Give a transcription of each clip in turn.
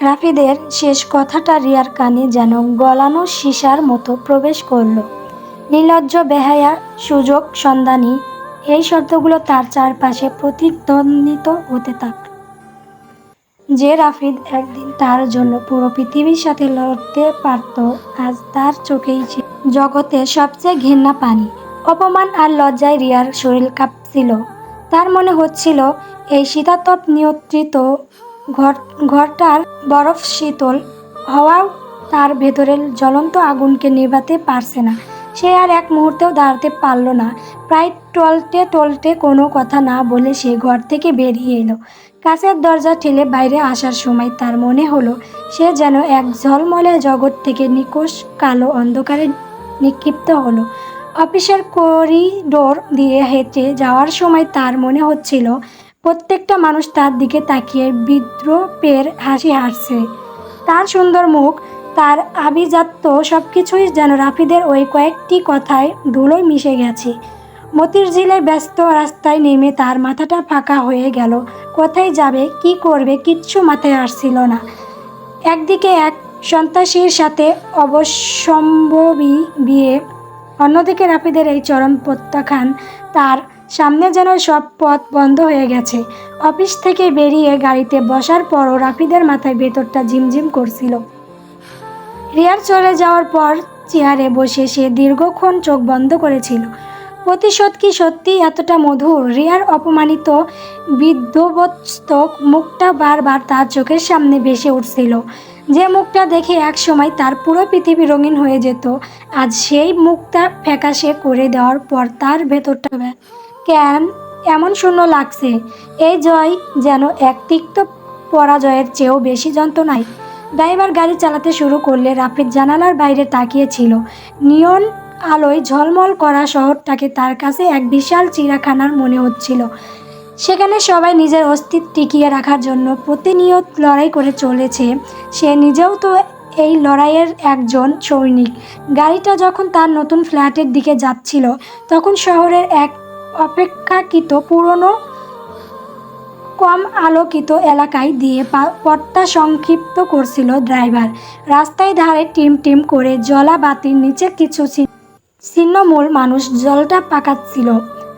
রাফিদের শেষ কথাটা রিয়ার কানে যেন গলানো সীসার মতো প্রবেশ করল। নির্লজ্জ বেহায়া, সুযোগ, সন্ধানী, এই শব্দগুলো তার চারপাশে প্রতিদ্বন্দ্বিত হতে থাকল যে রাফিদ একদিন তার জন্য পুরো পৃথিবীর সাথে লড়তে পারত, আজ তার চোখেই ছিল জগতের সবচেয়ে ঘেন্না পানি। অপমান আর লজ্জায় রিয়ার শরীর কাঁপছিল। তার মনে হচ্ছিল, এই শীতাতপ নিয়ন্ত্রিত ঘর, ঘরটার বরফ শীতল হওয়াও তার ভেতরের জ্বলন্ত আগুনকে নেভাতে পারছে না। সে আর এক মুহূর্তেও দাঁড়াতে পারল না। প্রায় টলটে টলটে কোনো কথা না বলে সে ঘর থেকে বেরিয়ে এলো। কাছের দরজা ঠেলে বাইরে আসার সময় তার মনে হলো, সে যেন এক ঝলমলে জগৎ থেকে নিকোষ কালো অন্ধকারে নিক্ষিপ্ত হলো। অফিসের করিডোর দিয়ে হেঁটে যাওয়ার সময় তার মনে হচ্ছিল প্রত্যেকটা মানুষ তার দিকে তাকিয়ে বিদ্রোপের হাসি হাসছে। তার সুন্দর মুখ, তার আভিজাত্য সব কিছুই যেন রাফিদের ওই কয়েকটি কথায় ধুলোয় মিশে গেছে। মতির ঝিলের ব্যস্ত রাস্তায় নেমে তার মাথাটা ফাঁকা হয়ে গেল। কোথায় যাবে, কি করবে, কিচ্ছু মাথায় আসছিল না। একদিকে এক সন্ত্রাসীর সাথে অবশ্যম্ভবী বিয়ে অন্যদিকে রাফিদের এই চরম প্রত্যাখ্যান তার সামনে যেন সব পথ বন্ধ হয়ে গেছে। অফিস থেকে বেরিয়ে গাড়িতে বসার পরও রাফিদের মাথায় ভেতরটা ঝিমঝিম করছিল। রিয়ার চলে যাওয়ার পর চেয়ারে বসে সে দীর্ঘক্ষণ চোখ বন্ধ করেছিল। প্রতিশোধ কি সত্যি এতটা মধুর? রিয়ার অপমানিত বিধ্বস্ত মুখটা বারবার তার চোখের সামনে ভেসে উঠছিল। যে মুখটা দেখে এক সময় তার পুরো পৃথিবী রঙিন হয়ে যেত, আজ সেই মুখটা ফ্যাকাশে করে দেওয়ার পর তার ভেতরটা কেন এমন শূন্য লাগছে? এই জয় যেন এক তিক্ত পরাজয়ের চেয়েও বেশি যন্ত্রণায়। ড্রাইভার গাড়ি চালাতে শুরু করলে রাফিদ জানালার বাইরে তাকিয়েছিল। নিয়ন আলোয় ঝলমল করা শহরটাকে তার কাছে এক বিশাল চিড়াখানার মনে হচ্ছিল। সেখানে সবাই নিজের অস্তিত্ব টিকিয়ে রাখার জন্য প্রতিনিয়ত লড়াই করে চলেছে। সে নিজেও তো এই লড়াইয়ের একজন সৈনিক। গাড়িটা যখন তার নতুন ফ্ল্যাটের দিকে যাচ্ছিল, তখন শহরের এক অপেক্ষাকৃত পুরনো, কম আলোকিত এলাকায় দিয়ে পথটা সংক্ষিপ্ত করছিল ড্রাইভার। রাস্তায় ধারে টিম টিম করে জলা বাতির নিচে কিছু ছিন্নমূল মানুষ জলটা পাকাচ্ছিল।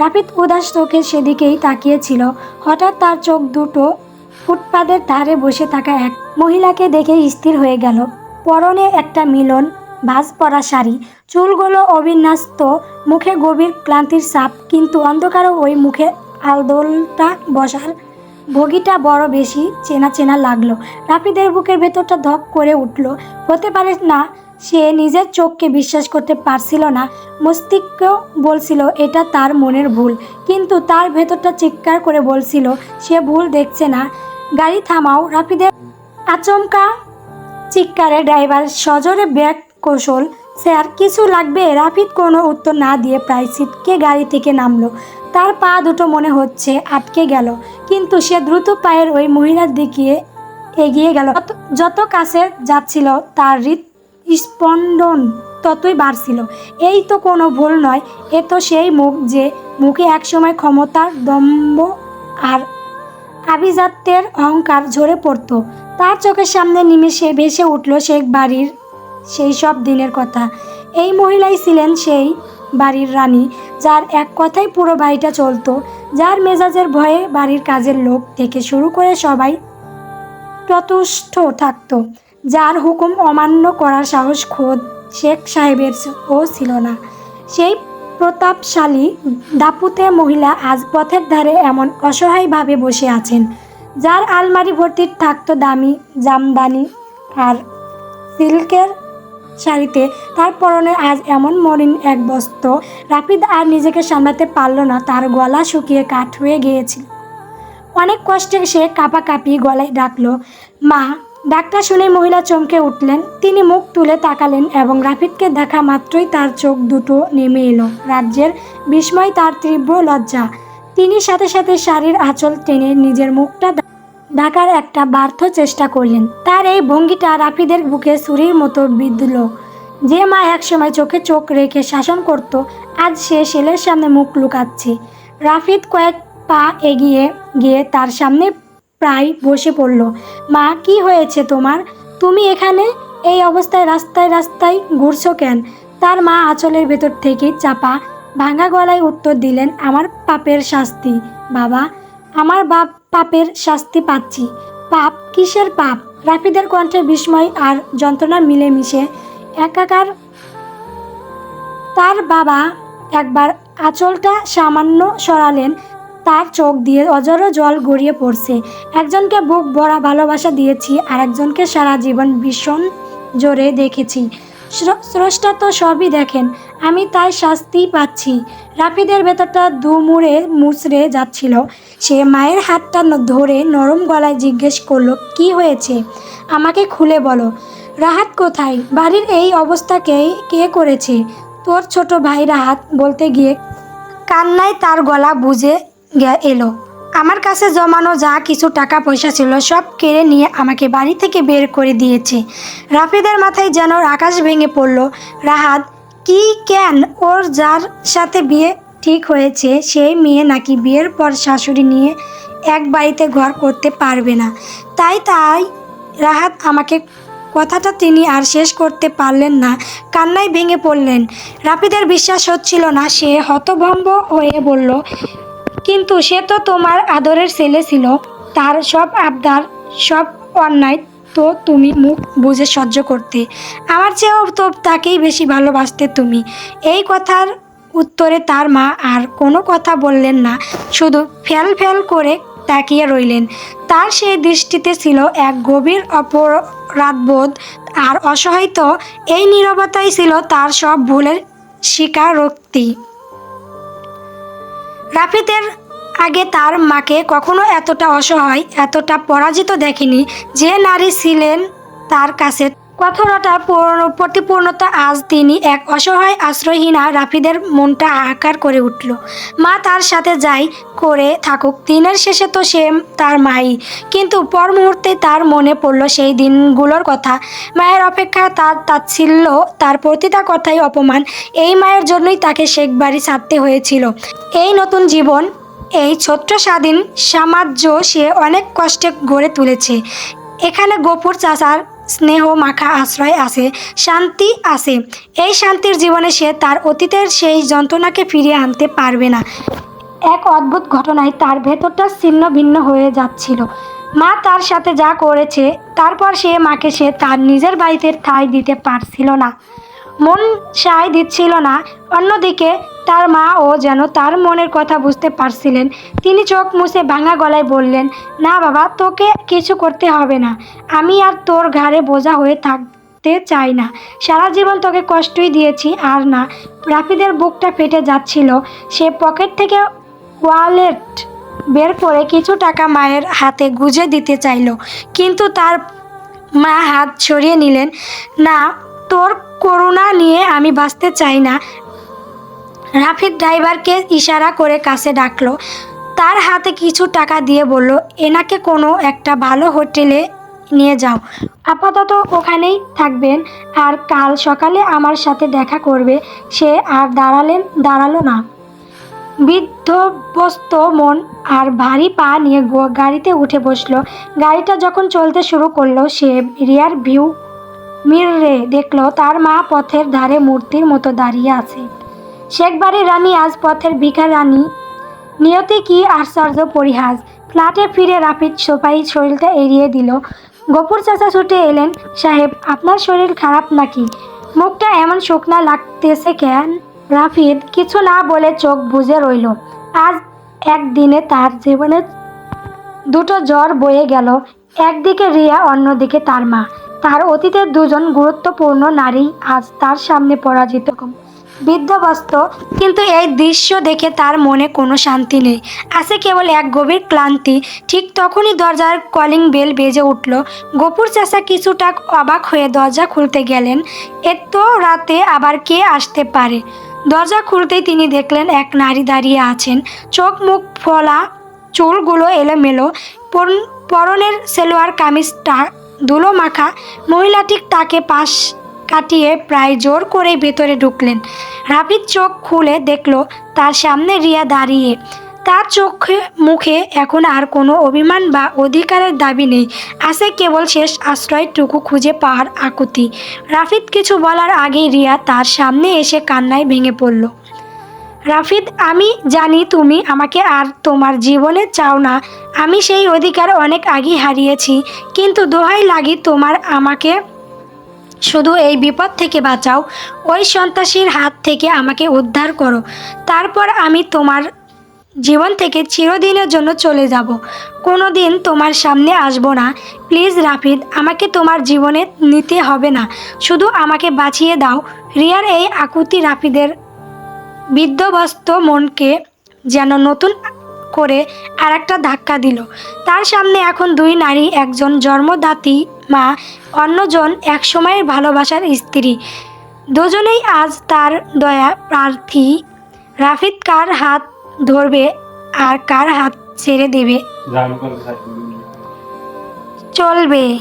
রাপিদ উদাস চোখে সেদিকেই তাকিয়েছিল। হঠাৎ তার চোখ দুটো ফুটপাতের ধারে বসে থাকা এক মহিলাকে দেখে স্থির হয়ে গেল। পরনে একটা মিলন ভাঁজ পরা শাড়ি, চুলগুলো অবিন্যস্ত, মুখে গভীর ক্লান্তির ছাপ, কিন্তু অন্ধকারও ওই মুখে আলদোলটা বসার ভগিটা বড় বেশি চেনা চেনা লাগল। রাফিদের বুকের ভেতরটা ধক করে উঠল। হতে পারে না সে নিজের চোখকে বিশ্বাস করতে পারছিল না। মস্তিষ্ক বলছিল, এটা তার মনের ভুল। কিন্তু তার ভেতরটা চিৎকার করে বলছিল, সে ভুল দেখছে না। গাড়ি থামাও, রাফিদের আচমকা। চিৎকারে ড্রাইভার সজোরে ব্রেক কৌশল, স্যার, কিছু লাগবে? রাফিদ কোনো উত্তর না দিয়ে প্রায় সিটকে গাড়ি থেকে নামলো। তার পা দুটো মনে হচ্ছে আটকে গেল, কিন্তু সে দ্রুত পায়ের ওই মহিলার দিকে এগিয়ে গেল। যত কাছে যাচ্ছিল, তার হৃদ স্পন্দন ততই বাড়ছিল। এই তো কোনো ভুল নয়, এ তো সেই মুখ যে মুখে একসময় ক্ষমতার দম্ভ আর আভিজাত্যের অহংকার ঝরে পড়তো। তার চোখের সামনে নিমেষে ভেসে উঠল শেখ বাড়ির, সেই সব দিনের কথা। এই মহিলাই ছিলেন সেই বাড়ির রানী, যার এক কথাই পুরো বাড়িটা চলতো, যার মেজাজের ভয়ে বাড়ির কাজের লোক থেকে শুরু করে সবাই ততুষ্ঠ থাকতো। যার হুকুম অমান্য করার সাহস খোদ শেখ সাহেবের ও ছিল না। সেই প্রতাপশালী দাপুতে মহিলা আজ পথের ধারে এমন অসহায়ভাবে বসে আছেন, যার আলমারি ভর্তি থাকতো দামি জামদানি আর সিল্কের শাড়িতে। তার পরনে আজ এমন মরিন এক বস্ত্র রাপিদ আর নিজেকে সামলাতে পারল না, তার গলা শুকিয়ে কাঠ হয়ে গিয়েছিল। অনেক কষ্টে সে কাঁপাকাঁপি গলায় ডাকলো, মা ডাক্তার শুনে মহিলা চমকে উঠলেন। তিনি মুখ তুলে তাকালেন এবং রাফিদকে দেখা মাত্রই তার চোখ দুটো নেমে এলো। রাজ্যের বিস্ময় তার তীব্র লজ্জা। তিনি সাথে সাথে শাড়ির আঁচল টেনে নিজের মুখটা ঢাকার একটা ব্যর্থ চেষ্টা করলেন। তার এই ভঙ্গিটা রাফিদের বুকে ছুরির মতো বিঁধল। যে মা একসময় চোখে চোখ রেখে শাসন করত, আজ সে ছেলের সামনে মুখ লুকাচ্ছে। রাফিদ কয়েক পা এগিয়ে গিয়ে তার সামনে প্রায় বসে পড়ল। মা, কি হয়েছে তোমার? তুমি এখানে? এই অবস্থায় রাস্তায় রাস্তায় ঘুরছো কেন তার মা আঁচলের ভেতর থেকে চাপা, ভাঙা গলায় উত্তর দিলেন, আমার পাপের শাস্তি, বাবা, আমার বাপ পাপের শাস্তি পাচ্ছি। পাপ কিসের পাপ রাফিদের কণ্ঠে বিস্ময় আর যন্ত্রণা মিলেমিশে একাকার তার বাবা একবার আঁচলটা সামান্য সরালেন তার চোখ দিয়ে অজর জল গড়িয়ে পড়ছে। একজনকে বুক ভরা ভালোবাসা দিয়েছি আর একজনকে সারা জীবন ভীষণ জোরে দেখেছি। স্রষ্টা তো সবই দেখেন, আমি তাই শাস্তি পাচ্ছি। রাফিদের ভেতরটা দুমুড়ে মুচড়ে যাচ্ছিল। সে মায়ের হাতটা ধরে নরম গলায় জিজ্ঞেস করল, কি হয়েছে? আমাকে খুলে বলো। রাহাত কোথায়? বাড়ির এই অবস্থাকে কে করেছে? তোর ছোট ভাই রাহাত বলতে গিয়ে কান্নায় তার গলা বুঝে এলো। আমার কাছে জমানো যা কিছু টাকা পয়সা ছিল সব কেড়ে নিয়ে আমাকে বাড়ি থেকে বের করে দিয়েছে। রাফিদের মাথায় যেন আকাশ ভেঙে পড়ল। রাহাত, কি কেন ওর যার সাথে বিয়ে ঠিক হয়েছে, সেই মেয়ে নাকি বিয়ের পর শাশুড়ি নিয়ে এক বাড়িতে ঘর করতে পারবে না। তাই তাই রাহাত আমাকে কথাটা তিনি আর শেষ করতে পারলেন না, কান্নায় ভেঙে পড়লেন। রাপিদের বিশ্বাস হচ্ছিল না, সে হতভম্ব হয়ে বলল কিন্তু সে তো তোমার আদরের ছেলে ছিল। তার সব আবদার, সব অন্যায় তো তুমি মুখ বুঝে সহ্য করতে। আমার চেয়েও তো তাকেই বেশি ভালোবাসতে তুমি। এই কথার উত্তরে তার মা আর কোনো কথা বললেন না। শুধু ফেল ফেল করে তাকিয়ে রইলেন। তার সেই দৃষ্টিতে ছিল এক গভীর অপরাধবোধ আর অসহায়িত এই নীরবতাই ছিল তার সব ভুলের স্বীকারোক্তি রাফিদের আগে তার মাকে কখনো এতটা অসহায়, এতটা পরাজিত দেখেনি যে নারী ছিলেন তার কাছে। কথাটা পূর্ণ- প্রতিপূর্ণতা আজ তিনি এক অসহায় আশ্রয়হীনা রাফিদের মনটা আকার করে উঠল। মা তার সাথে যাই করে থাকুক, দিনের শেষে তো সে তার মাই। কিন্তু পর মুহূর্তে তার মনে পড়ল সেই দিনগুলোর কথা। মায়ের অপেক্ষা তার তাচ্ছিল্য, তার প্রতিটা কথাই অপমান। এই মায়ের জন্যই তাকে শেখ বাড়ি ছাড়তে হয়েছিল। এই নতুন জীবন, এই ছোট্ট স্বাধীন সাম্রাজ্য সে অনেক কষ্টে গড়ে তুলেছে। এখানে গোপুর চাচার স্নেহ, মাখা, আশ্রয় আছে, শান্তি আছে। এই শান্তির জীবনে সে তার অতীতের সেই যন্ত্রণাকে ফিরিয়ে আনতে পারবে না। এক অদ্ভুত ঘটনায় তার ভেতরটা ছিন্ন ভিন্ন হয়ে যাচ্ছিল। মা তার সাথে যা করেছে, তারপর সে মাকে সে তার নিজের বাড়িতে ঠাঁই দিতে পারছিল না। মন সায় দিচ্ছিল না। অন্যদিকে তার মা ও যেন তার মনের কথা বুঝতে পারছিলেন। তিনি চোখ মুছে ভাঙা গলায় বললেন, না বাবা, তোকে কিছু করতে হবে না। আমি আর তোর ঘাড়ে বোঝা হয়ে থাকতে চাই না। সারা জীবন তোকে কষ্টই দিয়েছি, আর না। রাফিদের বুকটা ফেটে যাচ্ছিল। সে পকেট থেকে ওয়ালেট বের করে কিছু টাকা মায়ের হাতে গুজে দিতে চাইলো। কিন্তু তার মা হাত সরিয়ে নিলেন, না তোর করুণা নিয়ে আমি বাঁচতে চাই না। রাফিদ ড্রাইভারকে ইশারা করে কাছে ডাকলো। তার হাতে কিছু টাকা দিয়ে বলল, এনাকে কোনো একটা ভালো হোটেলে নিয়ে যাও। আপাতত ওখানেই থাকবেন আর কাল সকালে আমার সাথে দেখা করবে। সে আর দাঁড়ালেন, দাঁড়াল না। বিধ্বস্ত মন আর ভারী পা নিয়ে গাড়িতে উঠে বসল। গাড়িটা যখন চলতে শুরু করল, সে রিয়ার ভিউ মিররে দেখল তার মা পথের ধারে মূর্তির মতো দাঁড়িয়ে আছে। শেখবাড়ির রানী আজ পথের ভিখার রানী। নিয়তি কি আশ্চর্য পরিহাস। ফ্ল্যাটে ফিরে রাফিদ সোফাই শরীরটা এড়িয়ে দিল। গপুর চাচা ছুটে এলেন, সাহেব, আপনার শরীর খারাপ নাকি? মুখটা এমন শুকনা লাগতেছে কেন? রাফিদ কিছু না বলে চোখ বুজে রইল। আজ একদিনে তার জীবনে দুটো জ্বর বয়ে গেল, একদিকে রিয়া, অন্যদিকে তার মা। তার অতীতের দুজন গুরুত্বপূর্ণ নারী আজ তার সামনে পরাজিত। বিধ্বস্ত কিন্তু এই দৃশ্য দেখে তার মনে কোনো শান্তি নেই। আছে কেবল এক গভীর ক্লান্তি। ঠিক তখনই দরজার কলিং বেল বেজে উঠল। গোপুর চাষা কিছুটা অবাক হয়ে দরজা খুলতে গেলেন। এত রাতে আবার কে আসতে পারে? দরজা খুলতেই তিনি দেখলেন এক নারী দাঁড়িয়ে আছেন। চোখ মুখ ফলা চুলগুলো এলোমেলো। পরন- পরনের সেলোয়ার কামিজটা ধুলো মাখা মহিলাটি তাকে পাশ কাটিয়ে প্রায় জোর করে ভেতরে ঢুকলেন। রাফিদ চোখ খুলে দেখল তার সামনে রিয়া দাঁড়িয়ে। তার চোখে মুখে এখন আর কোনো অভিমান বা অধিকারের দাবি নেই। আছে কেবল শেষ আশ্রয়টুকু খুঁজে পাওয়ার আকুতি। রাফিদ কিছু বলার আগেই রিয়া তার সামনে এসে কান্নায় ভেঙে পড়ল। রাফিদ আমি জানি তুমি আমাকে আর তোমার জীবনে চাও না। আমি সেই অধিকার অনেক আগেই হারিয়েছি, কিন্তু দোহাই লাগি তোমার আমাকে শুধু এই বিপদ থেকে বাঁচাও। ওই সন্ত্রাসীর হাত থেকে আমাকে উদ্ধার করো। তারপর আমি তোমার জীবন থেকে চিরদিনের জন্য চলে যাব। কোনো দিন তোমার সামনে আসব না। প্লিজ রাফিদ আমাকে তোমার জীবনে নিতে হবে না। শুধু আমাকে বাঁচিয়ে দাও। রিয়ার এই আকুতি রাফিদের বিধ্বস্ত মনকে যেন নতুন করে আর একটা ধাক্কা দিল। তার সামনে এখন দুই নারী একজন জন্মদাত্রী মা অন্যজন একসময়ের ভালোবাসার স্ত্রী। দুজনেই আজ তার দয়া প্রার্থী। রাফিদ কার হাত ধরবে আর কার হাত ছেড়ে দেবে? চলবে।